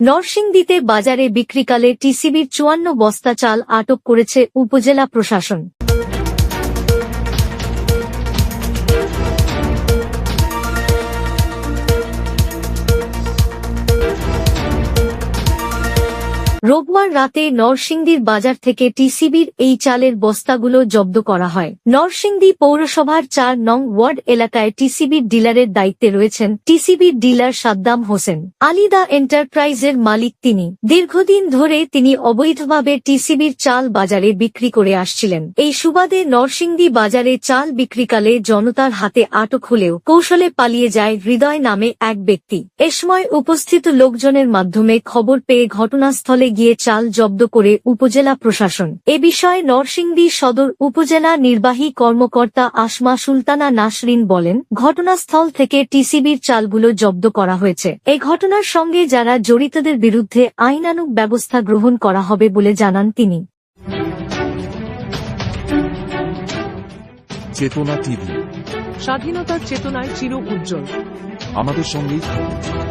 নরসিংদীতে বাজারে বিক্রিকালে টিসিবির চুয়ান্ন বস্তা চাল আটক করেছে উপজেলা প্রশাসন। রোববার রাতে নরসিংদীর বাজার থেকে টিসিবির এই চালের বস্তাগুলো জব্দ করা হয়। নরসিংদী পৌরসভার চার নং ওয়ার্ড এলাকায় টিসিবির ডিলারের দায়িত্বে রয়েছেন টিসিবির ডিলার সাদ্দাম হোসেন। আলিদা এন্টারপ্রাইজের মালিক তিনি। দীর্ঘদিন ধরে তিনি অবৈধভাবে টিসিবির চাল বাজারে বিক্রি করে আসছিলেন। এই সুবাদে নরসিংদী বাজারে চাল বিক্রিকালে জনতার হাতে আটক হলেও কৌশলে পালিয়ে যায় হৃদয় নামে এক ব্যক্তি। এ সময় উপস্থিত লোকজনের মাধ্যমে খবর পেয়ে ঘটনাস্থলে গিয়ে চাল জব্দ করে উপজেলা প্রশাসন। এ বিষয়ে নরসিংদী সদর উপজেলা নির্বাহী কর্মকর্তা আসমা সুলতানা নাসরিন বলেন ঘটনাস্থল থেকে টিসিবির চালগুলো জব্দ করা হয়েছে। এই ঘটনার সঙ্গে যারা জড়িতদের বিরুদ্ধে আইনানুগ ব্যবস্থা গ্রহণ করা হবে বলে জানান তিনি। চেতনা টিভি। স্বাধীনতার চেতনায় চির উজ্জ্বল। আমাদের সঙ্গেই থাকুন।